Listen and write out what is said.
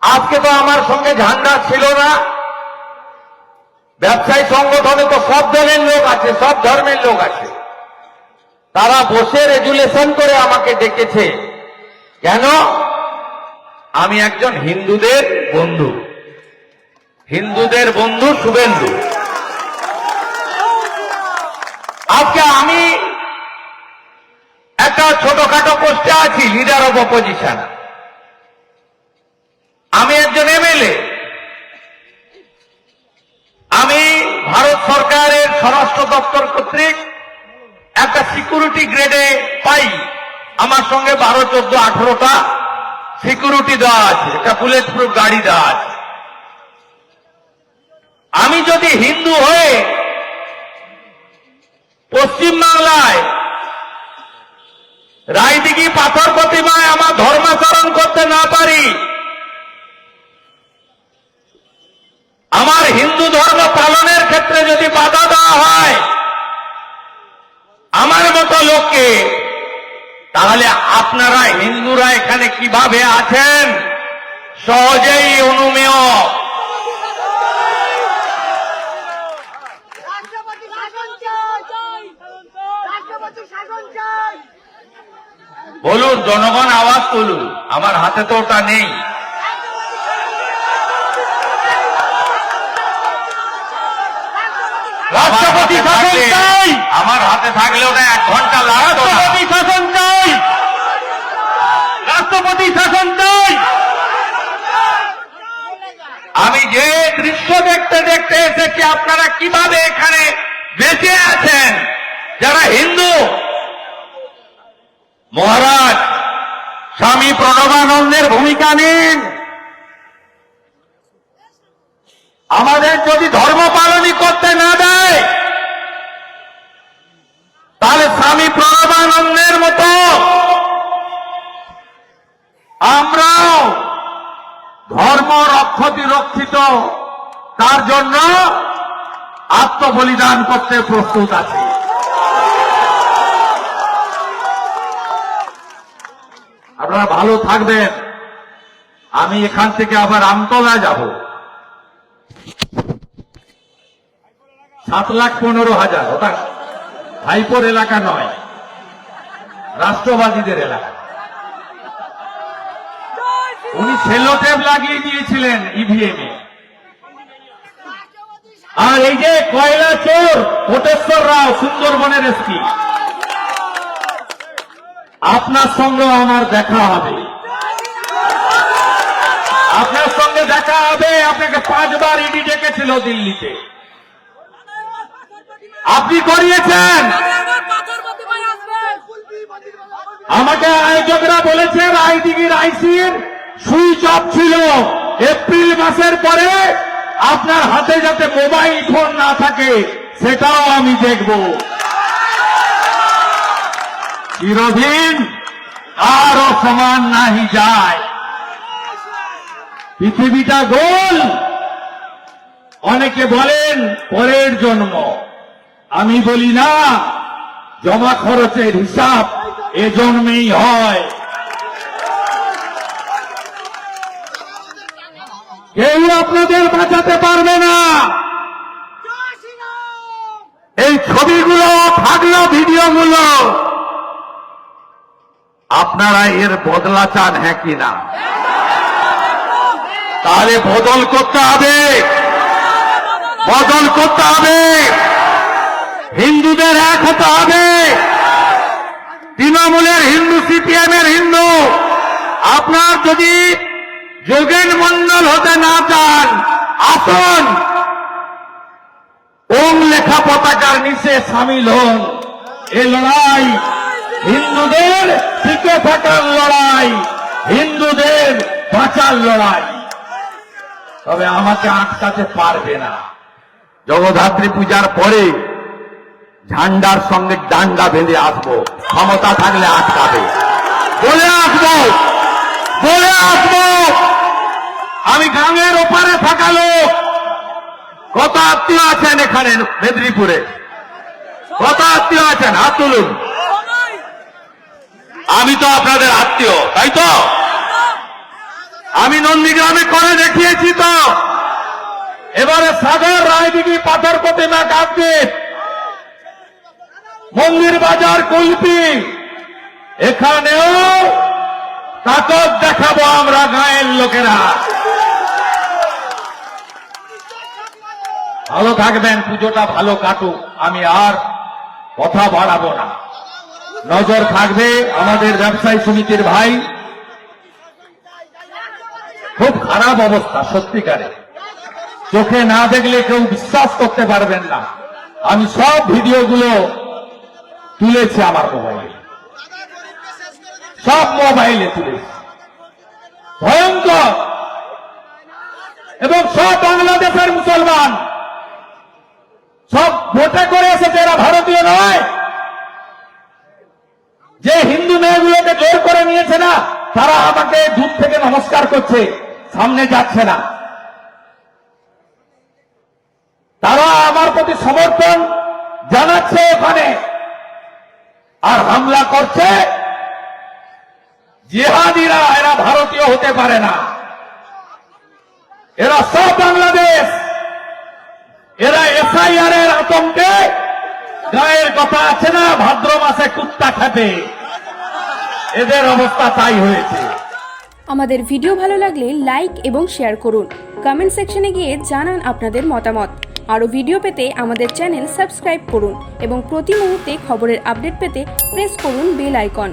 আজকে তো আমার সঙ্গে ঝান্ডা ছিল না। ব্যবসায়ী সংগঠনে তো সব দলের লোক আছে, সব ধর্মের লোক আছে। তারা বসে রেজুলেশন করে আমাকে ডেকেছে। কেন? আমি একজন হিন্দুদের বন্ধু। হিন্দুদের বন্ধু শুভেন্দু। আজকে আমি একটা ছোটখাটো পোস্টে আছি লিডার অফ অপোজিশন একজন এমএলএ। আমি ভারত সরকারের স্বরাষ্ট্র দপ্তর কর্তৃক একটা সিকিউরিটি গ্রেডে পাই। আমার সঙ্গে বারো, চোদ্দ, আঠারোটা সিকিউরিটি দেওয়া আছে। একটা বুলেট প্রুফ গাড়ি দেওয়া আছে। আমি যদি হিন্দু হয়ে পশ্চিমবাংলায় রায়দিঘি পাথর প্রতিমায় আমার ধর্মাচরণ করতে না পারি পালনের ক্ষেত্রে যদি বাধা দেওয়া হয় আমার মতো লোককে তাহলে আপনারা হিন্দুরা এখানে কীভাবে আছেন? সহজেই অনুমেয়। বলুন জনগণ আওয়াজ তুলুন। আমার হাতে তো ওটা নেই। আমার হাতে থাকলে ওটা এক ঘণ্টা লাগতো রাষ্ট্রপতি শাসন চাই। রাষ্ট্রপতি শাসন চাই। আমি যে দৃশ্য দেখতে দেখতে এসেছি আপনারা কীভাবে এখানে বেঁচে আছেন? যারা হিন্দু মহারাজ স্বামী প্রণবানন্দের ভূমিকা নিন। আমাদের যদি ধর্ম পালনই করতে না দেয় তাহলে স্বামী প্রণবানন্দের মতো আমরাও ধর্ম রক্ষিত তার জন্য আত্মবলিদান করতে প্রস্তুত আছে। আপনারা ভালো থাকবেন। আমি এখান থেকে আবার আমতলা যাব। সাত লাখ পনেরো হাজার, ওটা ভাইপোর এলাকা নয়, রাষ্ট্রবাদীদের এলাকা। উনি সেলোটেপ লাগিয়ে দিয়েছিলেন ইভিএম এ। আর এই যে কয়লা চোর, কোটেশ্বর রাও, সুন্দরবনের এসপি। আপনার সঙ্গে আমার দেখা হবে। আপনার সঙ্গে দেখা হবে, আপনাকে পাঁচবার ইডি ডেকেছিল দিল্লিতে। আপনি করিয়েছেন। আমাকে আয়োজকরা বলেছেন রায়দিঘির আইসির সুইচ অফ ছিল। এপ্রিল মাসের পরে আপনার হাতে যাতে মোবাইল ফোন না থাকে, সেটাও আমি দেখব। চিরদিন আরও সমান নাহি যায়। পৃথিবীটা গোল। অনেকে বলেন, পরের জন্ম। আমি বলি না, জমা খরচের হিসাব এ জন্মেই হয়। কেউ আপনাদের বাঁচাতে পারবে না। এই ছবিগুলো থাকল ভিডিওগুলো, আপনারা এর বদলা চান হ্যাঁ কি না? তাহলে বদল করতে হবে। বদল করতে হবে। হিন্দুদের এক হতে হবে। তৃণমূলের হিন্দু সিপিএম এর হিন্দু, আপনার যদি যোগেন মন্ডল হতে না চান, আসুন। ওম লেখা পতাকার নিচে সামিল হন। এ লড়াই হিন্দুদের টিকে থাকার লড়াই, হিন্দুদের বাঁচার লড়াই। তবে আমাকে আটকাতে পারবে না। জগদ্ধাত্রী পূজার পরে ঝান্ডার সঙ্গে ডান্ডা বেঁধে আসব। ক্ষমতা থাকলে আটকাবে। বলে আসব বলে আসব। আমি গ্রামের ওপারে থাকা লোক। কত আত্মীয় আছেন এখানে মেদিনীপুরে? কত আত্মীয় আছেন? হাত তুলুন। আমি তো আপনাদের আত্মীয়, তাই তো? আমি নন্দীগ্রামে করে দেখিয়েছি তো। এবারে সাগর রায়দিঘি পাথর না কাকদ্বীপ। মন্দির বাজার কুলপি। এখানেও তাকত দেখাবো আমরা গায়ের লোকেরা। ভালো থাকবেন, পুজোটা ভালো কাটুক, আমি আর কথা বাড়াবো না। নজর থাকবে আমাদের ব্যবসায়ী সমিতির ভাই। খুব খারাপ অবস্থা, সত্যিকারে। চোখে না দেখলে কেউ বিশ্বাস করতে পারবেন না। আমি সব ভিডিওগুলো তুলেছি আমার মোবাইলে। সব মোবাইলে তুলেছি। ভয়ঙ্কর! এবং সব বাংলাদেশের মুসলমান! সব ভোটে করে এসেছে এরা ভারতীয় নয়। যে হিন্দু মেয়েগুলোকে জোর করে নিয়েছে না, তারা আমাকে দূর থেকে নমস্কার করছে, সামনে যাচ্ছে না। তারা আমার প্রতি সমর্থন জানাচ্ছে ওখানে। আর হামলা করছে। জিহাদিরা এরা ভারতীয় হতে পারে না। এরা সব বাংলাদেশ। এরা এসআইআর এর আতঙ্কে গায়ের কথা আছে না, ভাদ্র মাসে কুত্তা খাবে এদের অবস্থা তাই হয়েছে। আমাদের ভিডিও ভালো লাগলে লাইক এবং শেয়ার করুন। কমেন্ট সেকশনে গিয়ে জানান আপনাদের মতামত। আরও ভিডিও পেতে আমাদের চ্যানেল সাবস্ক্রাইব করুন এবং প্রতি মুহূর্তে খবরের আপডেট পেতে প্রেস করুন বেল আইকন।